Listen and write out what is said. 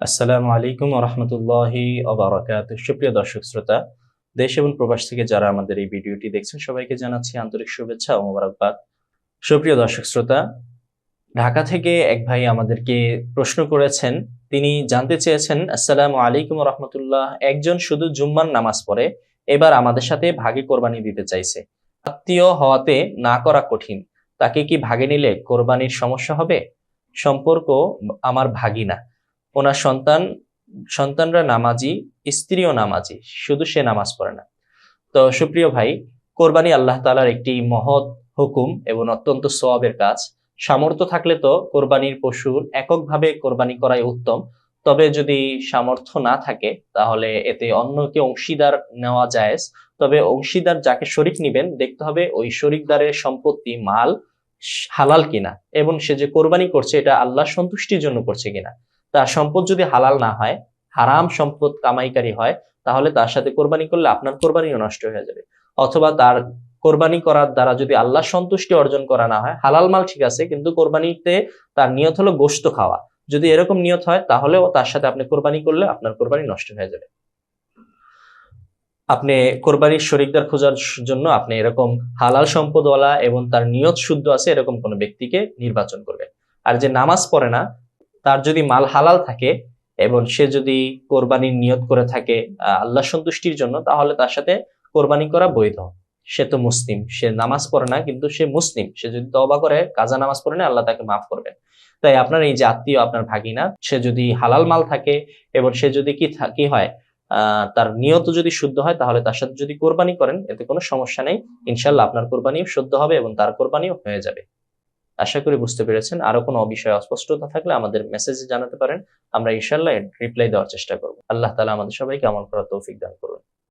আসসালামু আলাইকুম রহমতুল্লাহি অবরাকাত সুপ্রিয় দর্শক শ্রোতা, দেশ এবং প্রবাস থেকে যারা আমাদের এই ভিডিওটি দেখছেন, সবাইকে জানাচ্ছি আন্তরিক শুভেচ্ছা ও মোবারকবাদ। সুপ্রিয় দর্শক শ্রোতা, ঢাকা থেকে এক ভাই আমাদেরকে প্রশ্ন করেছেন। তিনি জানতে চেয়েছেন, আসসালামু আলাইকুম রহমতুল্লাহ, একজন শুধু জুম্মার নামাজ পড়ে, এবার আমাদের সাথে ভাগে কোরবানি দিতে চাইছে। আত্মীয় হওয়াতে না করা কঠিন, তাকে কি ভাগে নিলে কোরবানির সমস্যা হবে? সম্পর্ক আমার ভাগিনা। ওনার সন্তান, সন্তানরা নামাজি, স্ত্রীও নামাজি, শুধু সে নামাজ পড়ে না। তো সুপ্রিয় ভাই, কোরবানি আল্লাহ তালার একটি মহৎ হুকুম এবং অত্যন্ত সোয়াবের কাজ। সামর্থ্য থাকলে তো কোরবানির পশুর এককভাবে কোরবানি করাই উত্তম, তবে যদি সামর্থ্য না থাকে, তাহলে এতে অন্যকে অংশীদার নেওয়া যায় তবে অংশীদার যাকে শরিক নিবেন, দেখতে হবে ওই শরিকদারের সম্পত্তি মাল হালাল কিনা, এবং সে যে কোরবানি করছে, এটা আল্লাহ সন্তুষ্টির জন্য করছে কিনা। তার সম্পদ যদি হালাল না হয়, হারাম সম্পদ কামাইকারী হয়, তাহলে তার সাথে কোরবানি করলে আপনার কোরবানিও নষ্ট হয়ে যাবে। অথবা তার কোরবানি করার দ্বারা যদি আল্লাহ সন্তুষ্টি অর্জন করা না হয়, হালাল মাল ঠিক আছে, কিন্তু কোরবানিতে তার নিয়ত হলো গোশত খাওয়া। যদি এরকম নিয়ত হয়, তাহলেও তার সাথে আপনি কোরবানি করলে আপনার কোরবানি নষ্ট হয়ে যাবে। আপনি কোরবানির শরিকদার খোঁজার জন্য আপনি এরকম হালাল সম্পদওয়ালা এবং তার নিয়ত শুদ্ধ আছে, এরকম কোনো ব্যক্তিকে নির্বাচন করবেন। আর যে নামাজ পড়ে না তার যদি মাল হালাল থাকে এবং সে যদি কোরবানির নিয়ত করে থাকে আল্লাহ সন্তুষ্টির জন্য, তাহলে তার সাথে কোরবানি করা বৈধ। সে তো মুসলিম, সে নামাজ পড়ে না, কিন্তু সে মুসলিম। সে যদি তবা করে, কাজা নামাজ পড়ে না আল্লাহ তাকে মাফ করবেন তাই আপনার এই যে আত্মীয়, আপনার ভাগিনা, সে যদি হালাল মাল থাকে এবং সে যদি কি কি হয় তার নিয়ত যদি শুদ্ধ হয়, তাহলে তার সাথে যদি কোরবানি করেন, এতে কোনো সমস্যা নেই। ইনশাল্লাহ আপনার কোরবানিও শুদ্ধ হবে এবং তার কোরবানিও হয়ে যাবে। আশা করি বুঝতে পেরেছেন। আরও কোনো বিষয়ে অস্পষ্টতা থাকলে আমাদের মেসেজে জানাতে পারেন। আমরা ইনশাল্লাহ রিপ্লাই দেওয়ার চেষ্টা করব। আল্লাহ তালা আমাদের সবাইকে আমল করার তৌফিক দান করুন।